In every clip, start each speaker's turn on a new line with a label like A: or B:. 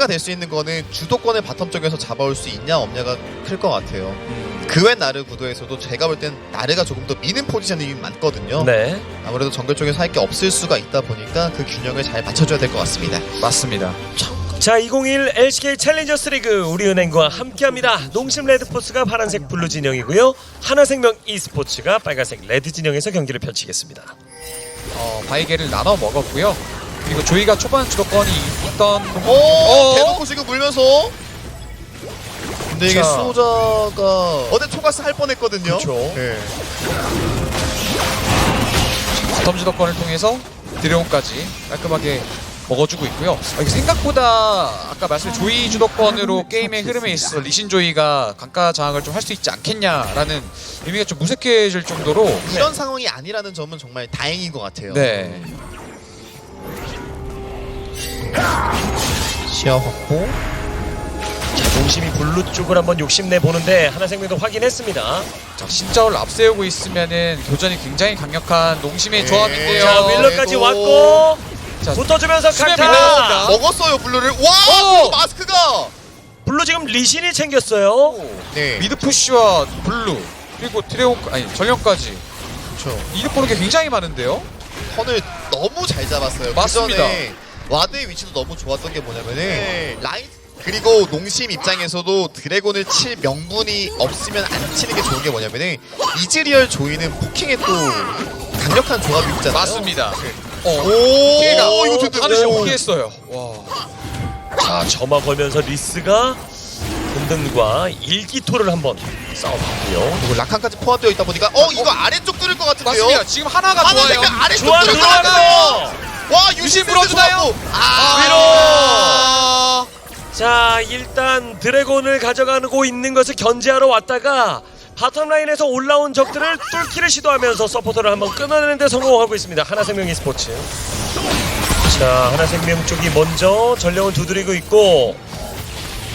A: 문제가 될 수 있는 거는 주도권을 바텀 쪽에서 잡아올 수 있냐 없냐가 클 것 같아요.
B: 음.
A: 그외 나르 구도에서도 제가 볼 땐 나르가 조금 더 미는 포지션이 많거든요.
B: 네.
A: 아무래도 정글 쪽에서 할 게 없을 수가 있다 보니까 그 균형을 잘 맞춰줘야 될 것 같습니다.
C: 맞습니다.
B: 자, 2021 LCK 챌린저스 리그 우리은행과 함께합니다. 농심 레드포스가 파란색 블루 진영이고요. 하나생명 e스포츠가 빨간색 레드 진영에서 경기를 펼치겠습니다.
C: 어, 바이게를 나눠 먹었고요. 그리고 조이가 초반 주도권이 있던
A: 오,
C: 어?
A: 대놓고 지금 물면서. 근데 이게
B: 자.
A: 수호자가 어제 초가스 할 뻔했거든요.
B: 그쵸.
A: 네.
C: 주도권을 통해서 드래곤까지 깔끔하게 먹어주고 있고요. 아, 이게 생각보다 아까 말씀 조이 주도권으로 게임의 흐름에 있어서 리신 조이가 강가 장악을 좀 할 수 있지 않겠냐라는 의미가 좀 무색해질 정도로
A: 이런 상황이 아니라는 점은 정말 다행인 것 같아요.
C: 네.
A: 시야 확보.
B: 자, 농심이 블루 쪽을 한번 욕심내 보는데 하나생명도 확인했습니다.
C: 자, 신자를 앞세우고 있으면은 교전이 굉장히 강력한 농심의
A: 네.
C: 조합인데요.
B: 자, 윌러까지
A: 그래도-
B: 왔고
C: 자,
B: 붙어주면서
C: 수면
B: 강타.
C: 밀려납니다.
A: 먹었어요 블루를. 와,
C: 오!
A: 마스크가.
B: 블루 지금 리신이 챙겼어요.
A: 네.
C: 미드 푸시와 블루 그리고 드래곤 아니 전령까지
A: 그렇죠.
C: 이득 보는 게 굉장히 많은데요.
A: 턴을 너무 잘 잡았어요.
C: 맞습니다.
A: 그 전에 와드의 위치도 너무 좋았던 게 뭐냐면은 라인 그리고 농심 입장에서도 드래곤을 칠 명분이 없으면 안 치는 게 좋은 게 뭐냐면은 이즈리얼 조이는 포킹에 또 강력한 조합이 있잖아요.
C: 맞습니다. 어,
A: 오,
C: 피해가
A: 오, 이거 됐다.
C: 하늘씨
A: 오.
C: 피했어요. 와,
B: 자, 점화 걸면서 리스가 든든과 일기토를 한번 싸워봤고요.
A: 그리고 라칸까지 포함되어 있다 보니까 어 이거 아래쪽 뚫을 것 같은데요.
C: 맞습니다. 지금 하나가
A: 하나
C: 좋아요.
A: 생각 아래쪽
B: 좋아
A: 뚫을 것 같아요. 와 유신
C: 물어주나요?
A: 물어주나요?
C: 아,
B: 자 일단 드래곤을 가져가고 있는 것을 견제하러 왔다가 바텀 라인에서 올라온 적들을 뚫기를 시도하면서 서포터를 한번 끊어내는 데 성공하고 있습니다. 하나생명 e스포츠. 자 하나생명 쪽이 먼저 전령을 두드리고 있고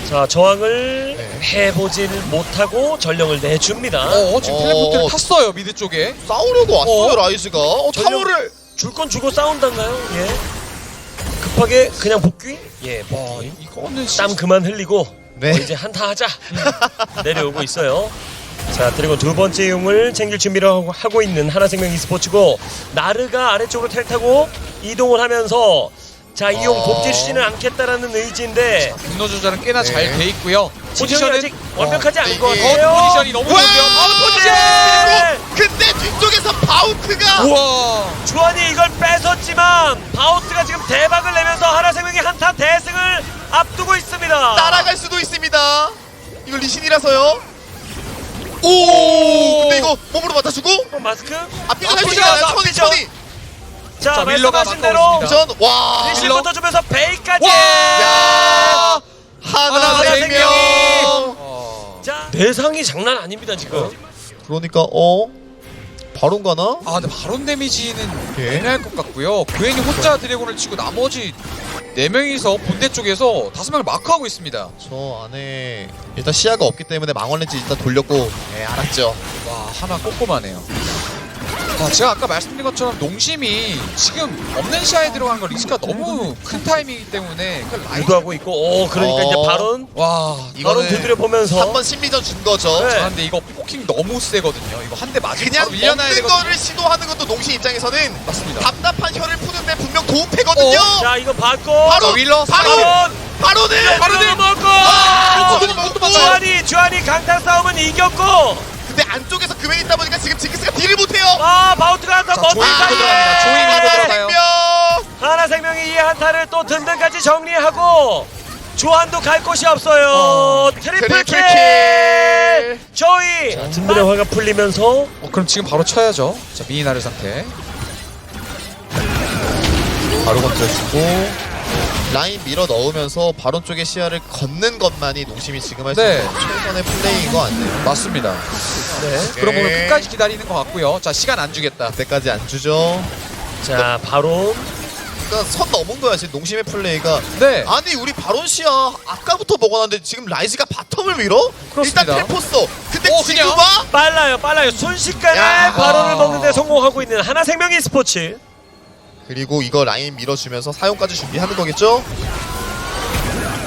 B: 자 저항을
A: 네.
B: 해보질 못하고 전령을 내줍니다.
C: 어, 지금
A: 어.
C: 텔레포트를 탔어요 미드 쪽에.
A: 싸우려고 왔어요
C: 어?
A: 라이즈가. 어,
B: 전혀-
A: 타워를
B: 줄 건 주고 싸운단가요? 예. 급하게 그냥 복귀? 예,
C: 와,
B: 복귀.
C: 이거는
B: 땀 그만 흘리고
A: 네.
B: 어, 이제 한타 하자 내려오고 있어요. 자 드래곤 두 번째 용을 챙길 준비를 하고, 하고 있는 하나생명 e스포츠고 나르가 아래쪽으로 텔 타고 이동을 하면서 자 이 용
A: 어.
B: 복제시지는 않겠다라는 의지인데
C: 분노 조절은 꽤나
A: 네.
C: 잘돼 있고요.
B: 포지션이 아직 완벽하지 않은 것
A: 이게-
B: 같아요.
C: 어, 포지션이 너무! 좋은데요.
B: 네.
A: 근데 뒤쪽에서 바 우트가
C: 우와.
B: 주한이 이걸 뺏었지만 바우스가 지금 대박을 내면서 하나생명이 한타 대승을 앞두고 있습니다.
A: 따라갈 수도 있습니다. 이거 리신이라서요. 오, 근데 이거 몸으로 맞아주고
B: 어, 마스크?
C: 아,
A: 살수
C: 앞뒤죠,
A: 있잖아요. 천이
B: 앞뒤죠.
A: 천이.
B: 자,
C: 자, 밀러가
B: 말씀하신 대로.
A: 전 와.
B: 리신부터 주면서 베이까지.
C: 와!
A: 야. 하나
B: 하나생명.
A: 생명.
C: 어.
B: 자, 내상이 장난 아닙니다 지금.
A: 그러니까 어 바론 가나?
C: 아, 근데 바론 데미지는
A: 예.
C: 애매할 것 같고요. 괜히 혼자 드래곤을 치고 나머지 네 명이서 본대 쪽에서 다섯 명을 마크하고 있습니다.
A: 저 안에 일단 시야가 없기 때문에 망원렌즈 일단 돌렸고 네 알았죠.
C: 와, 하나 꼼꼼하네요. 자, 제가 아까 말씀드린 것처럼 농심이 지금 없는 시야에 들어간 건 리스크가 너무 큰 타이밍이기 때문에 그 라이즈
B: 유도하고 있고, 오 그러니까
A: 어.
B: 이제 바론
C: 와,
B: 바론
A: 이거는
B: 두드려 보면서
A: 한번 심리전 준 거죠.
B: 네.
C: 아, 근데 이거 포킹 너무 세거든요. 이거 한 대 맞으면
A: 그냥
C: 바로 밀려나야
A: 먹는
C: 되거든요.
A: 거를 시도하는 것도 농심 입장에서는
C: 맞습니다.
A: 답답한 혀를 푸는데 분명 도움패거든요.
C: 어?
B: 자 이거 받고
A: 바로
C: 자, 윌러
A: 바로
B: 바론
A: 바로는
B: 바론을 먹고
A: 아,
C: 못 도망가요.
B: 주한이 주한이 강타 싸움은 이겼고
A: 근데 안쪽에서 그맨 있다 보니까
B: 한타
C: 자,
B: 멋진
C: 조이 밀고 들어갑니다. 조이
B: 사이에
C: 밀고
A: 하나
C: 들어가요.
A: 생명.
B: 하나 생명이 이 한타를 또 든든까지 정리하고 조한도 갈 곳이 없어요.
C: 어,
B: 트리플
A: 트리플
B: 킬
A: 킬.
B: 조이 든든의 화가 풀리면서
C: 어, 그럼 지금 바로 쳐야죠. 자, 미니나르 상태.
A: 바로 건져주고 라인 밀어 넣으면서 바론 쪽의 시야를 걷는 것만이 농심이 지금 할 수
C: 네.
A: 있는 최선의 플레이인 것 같네요.
C: 맞습니다.
B: 네.
C: 그럼 오늘
A: 네.
C: 끝까지 기다리는 것 같고요. 자, 시간 안 주겠다.
A: 그때까지 안 주죠.
B: 자 바로
A: 그러니까 선 넘은 거야 지금 농심의 플레이가.
C: 네.
A: 아니 우리 바론 시야 아까부터 먹어놨는데 지금 라이즈가 바텀을 밀어?
C: 그렇습니다.
A: 일단 텔포스. 근데
C: 어,
A: 지금? 봐?
B: 빨라요 빨라요 순식간에
A: 야.
B: 바론을 먹는데 성공하고 있는 하나생명이 스포츠
A: 그리고 이거 라인 밀어주면서 사용까지 준비하는 거겠죠?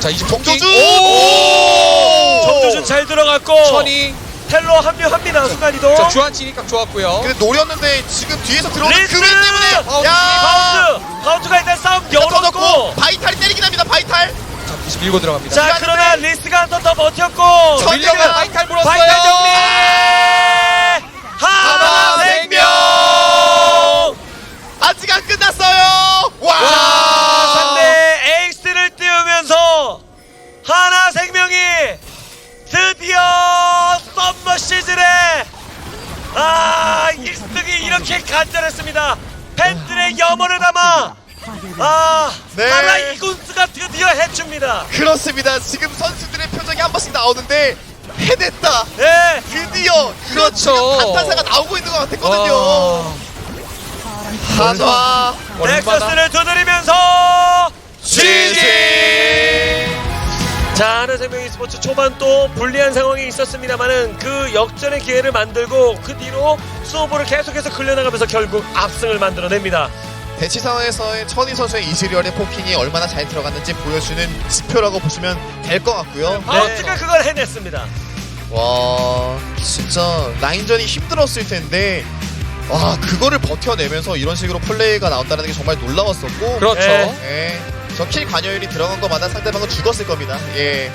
C: 자 이집
A: 정조준!
C: 오!
B: 정조준 잘 들어갔고
C: 천이
B: 텔로 합류합니다 순간 이동.
C: 자 주한 진입각 좋았고요.
A: 근데 노렸는데 지금 뒤에서 들어오는
B: 리스!
A: 그맨 때문에
C: 어,
A: 야
B: 바운드 바운드가 일단 싸움 열었고.
A: 바이탈이 때리긴 합니다 바이탈
C: 자 다시 밀고 들어갑니다.
B: 자. 그러나 리스가 한번더 버텼고.
A: 저-
C: 밀려가 바이탈 물었어요.
B: 바이탈 정리.
A: 아
B: 1승이 이렇게 간절했습니다. 팬들의 염원을 담아 아
A: 네.
B: 하나 이군스가 드디어 해줍니다.
A: 그렇습니다 지금 선수들의 표정이 한 번씩 나오는데 해냈다
B: 네.
A: 드디어
C: 그렇죠.
A: 감탄사가 나오고 있는 것 같았거든요
C: 와,
A: 한화
C: 얼마나
B: 넥서스를 두드리면서
A: GG
B: 자, 하나생명 스포츠 초반 또 불리한 상황이 있었습니다만은 그 역전의 기회를 만들고 그 뒤로 수호보를 계속해서 끌려나가면서 결국 압승을 만들어냅니다.
A: 대치 상황에서의 천희 선수의 이즈리얼의 포킹이 얼마나 잘 들어갔는지 보여주는 지표라고 보시면 될 것 같고요
B: 바우트가 그걸 해냈습니다.
A: 와 진짜 라인전이 힘들었을 텐데 와 그거를 버텨내면서 이런 식으로 플레이가 나온다는 게 정말 놀라웠었고
C: 그렇죠.
B: 네.
A: 예, 저 킬 관여율이 들어간 것마다 상대방은 죽었을 겁니다 예.